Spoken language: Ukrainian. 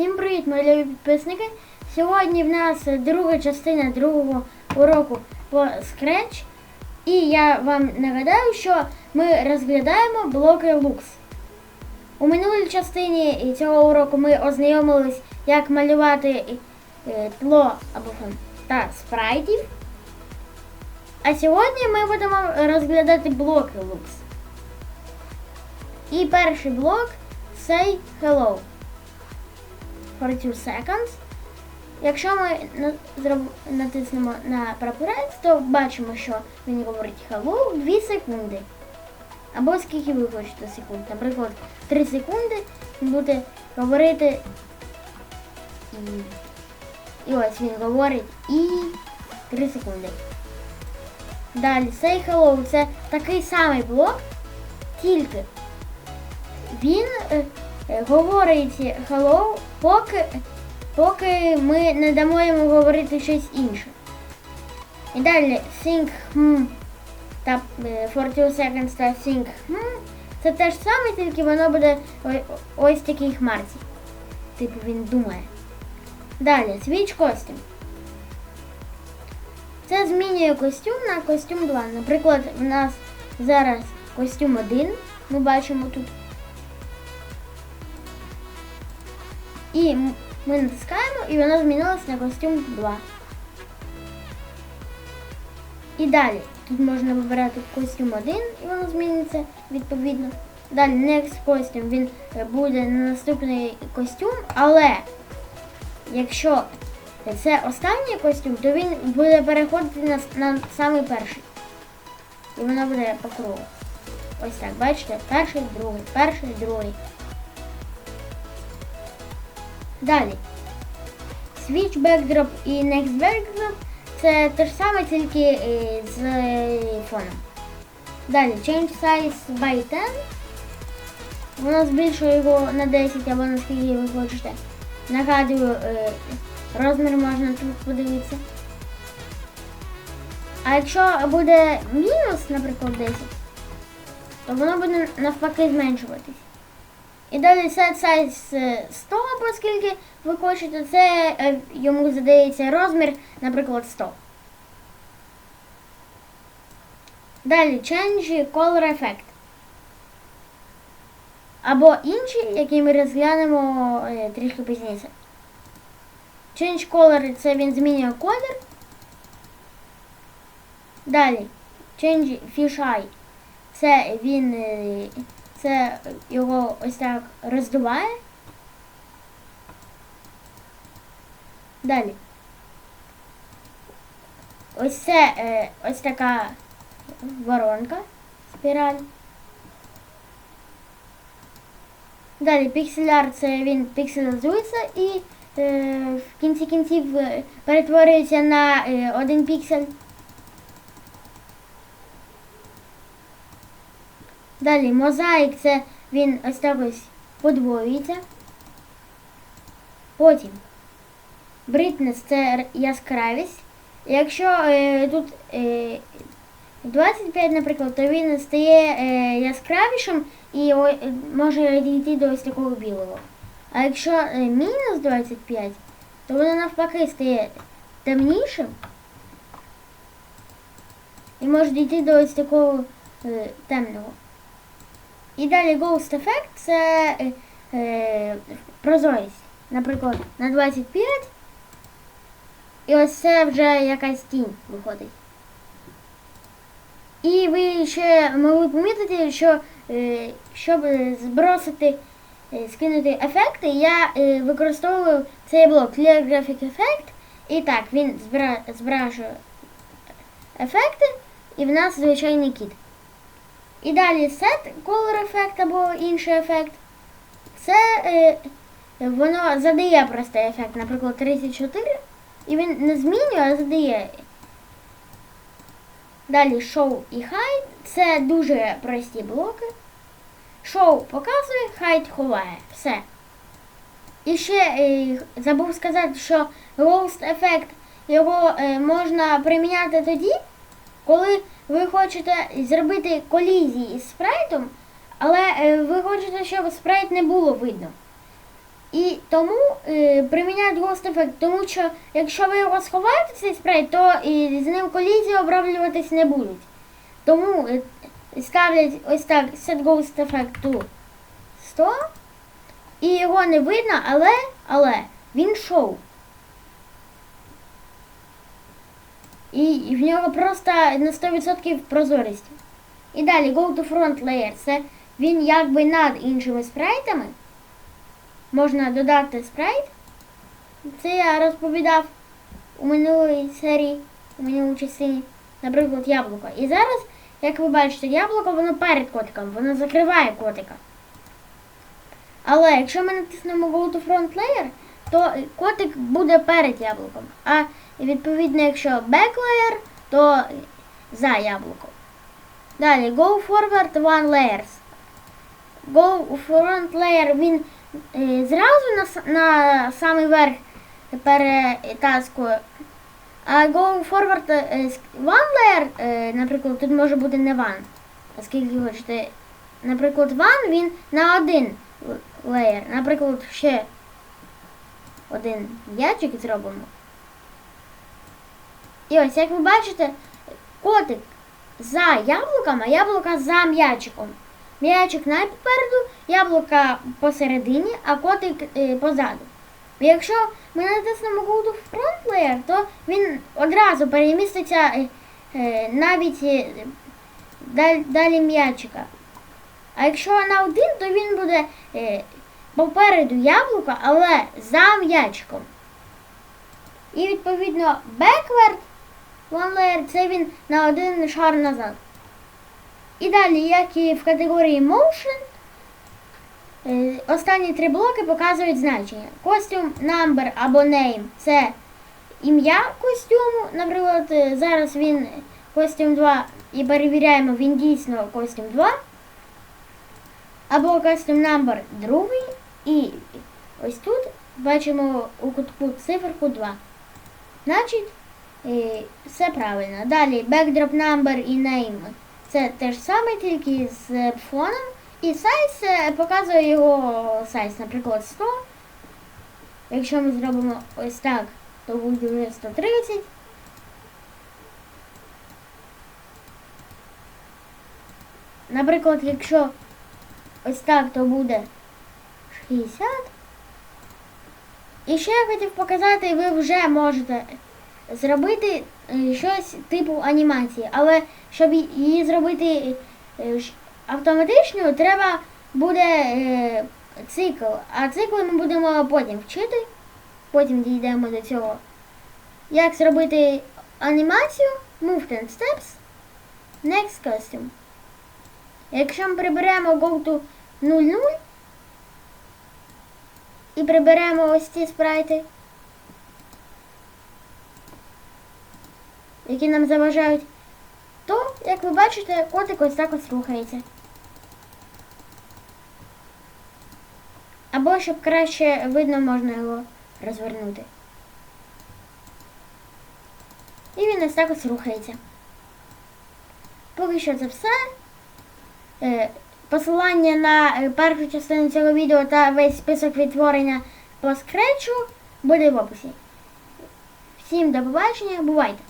Всім привіт, мої любі підписники. Сьогодні в нас друга частина другого уроку по Scratch. І я вам нагадаю, що ми розглядаємо блоки Lux. У минулій частині цього уроку ми ознайомились, як малювати е, тло або та спрайтів. А сьогодні ми будемо розглядати блоки Lux. І перший блок Say Hello. For 2 seconds. Якщо ми натиснемо на прапорець, то бачимо, що він говорить hello 2 секунди. Або скільки ви хочете секунд. Наприклад, 3 секунди він буде говорити. І, ось він говорить і 3 секунди. Далі say hello це такий самий блок, тільки він е, говорить hello, поки, поки ми не дамо йому говорити щось інше. І далі think hmm, та е, 42 seconds та think hmm, це те ж саме, тільки воно буде ось такій хмарці. Типу він думає. Далі, switch costume. Це змінює костюм на костюм 2. Наприклад, у нас зараз костюм 1, ми бачимо тут. І ми натискаємо, і воно змінилось на костюм 2. І далі тут можна вибирати костюм 1, і воно зміниться відповідно. Далі next костюм він буде на наступний костюм, але якщо це останній костюм, то він буде переходити на, на самий перший. І воно буде по кругу. Ось так, бачите? Перший, другий, перший, другий. Далі. Switch backdrop і next backdrop це те ж саме, тільки е, з фоном. Далі change size by 10. Воно збільшує його на 10 або наскільки ви хочете. Нагадую, е, розмір можна тут подивитися. А якщо буде мінус, наприклад, 10, то воно буде навпаки зменшуватись. І далі е, 100, оскільки ви хочете, це е, йому задається розмір, наприклад, 100. Далі change color effect. Або інший, який ми розглянемо е, трішки пізніше. Change color це він змінює колір. Далі change fish eye. Це він е, це його ось так роздуває. Далі. Ось це е, ось така воронка, спіраль. Далі пікселяр це він пікселізується і е, в кінці кінців перетворюється на е, один піксель. Далі мозаїк це він ось так ось подвоюється. Потім бритнес це яскравість. Якщо е, тут е, 25, наприклад, то він стає е, яскравішим і о, е, може дійти до ось такого білого. А якщо е, мінус 25, то воно навпаки стає темнішим і може дійти до ось такого е, темного. І далі Ghost Effect це е, е, прозорість. Наприклад, на 25. І ось це вже якась тінь виходить. І ви ще могли помітити, що е, щоб збросити, е, скинути ефекти, я е, використовую цей блок Clear Graphic Effect. І так, він збира, збражує ефекти, і в нас звичайний кіт. І далі set color ефект або інший ефект. Це е, воно задає простий ефект, наприклад, 34. І він не змінює, а задає. Далі show і hide. Це дуже прості блоки. Show показує, hide ховає. Все. І ще е, забув сказати, що Ghost ефект його е, можна приміняти тоді, коли ви хочете зробити колізії із спрайтом, але е, ви хочете, щоб спрайт не було видно. І тому е, приміняють Ghost Effect, тому що якщо ви його сховаєте цей спрей, то і з ним колізії оброблюватись не будуть. Тому е, ставлять ось так Set Ghost Effect to 100. І його не видно, але, але він шоу. І в нього просто на 100% прозорість. І далі Go to Front Layer. Це він якби над іншими спрейтами. Можна додати спрайт. Це я розповідав у минулій серії, у минулій частині, наприклад, яблуко. І зараз, як ви бачите, яблуко воно перед котиком, воно закриває котика. Але якщо ми натиснемо Go to Front Layer, то котик буде перед яблуком. А відповідно, якщо Back Layer, то за яблуком. Далі Go Forward One Layers. Go Front Layer він е, зразу на, на самий верх перетаскує. А Go Forward е, One Layer, е, наприклад, тут може бути не One. Оскільки хочете. Наприклад, One він на один леєр. Наприклад, ще один м'ячик зробимо. І ось, як ви бачите, котик за яблуком, а яблука за м'ячиком. М'ячик найпереду, яблука посередині, а котик е, позаду. Якщо ми натиснемо Go to Front Layer, то він одразу переміститься е, е, навіть далі, м'ячика. А якщо на один, то він буде попереду яблука, але за м'ячиком. І відповідно backward one layer це він на один шар назад. І далі, як і в категорії Motion, е, останні три блоки показують значення. Костюм, number або name це ім'я костюму. Наприклад, е, зараз він костюм 2 і перевіряємо, він дійсно костюм 2. Або костюм number другий. І ось тут бачимо у кутку циферку 2. Значить, е, все правильно. Далі backdrop number і name. Це те ж саме, тільки з фоном. І сайз е, показує його сайз, наприклад, 100. Якщо ми зробимо ось так, то буде вже 130. Наприклад, якщо ось так, то буде 60. І ще я хотів показати, ви вже можете зробити е, щось типу анімації, але щоб її зробити е, автоматичною, треба буде е, цикл. А цикл ми будемо потім вчити. Потім дійдемо до цього. Як зробити анімацію, move 10 steps, next costume. Якщо ми приберемо go to 00 і приберемо ось ці спрайти, які нам заважають, то, як ви бачите, котик ось так ось рухається. Або щоб краще видно, можна його розвернути. І він ось так ось рухається. Поки що це все. Посилання на е, першу частину цього відео та весь список відтворення по скретчу буде в описі. Всім до побачення, бувайте!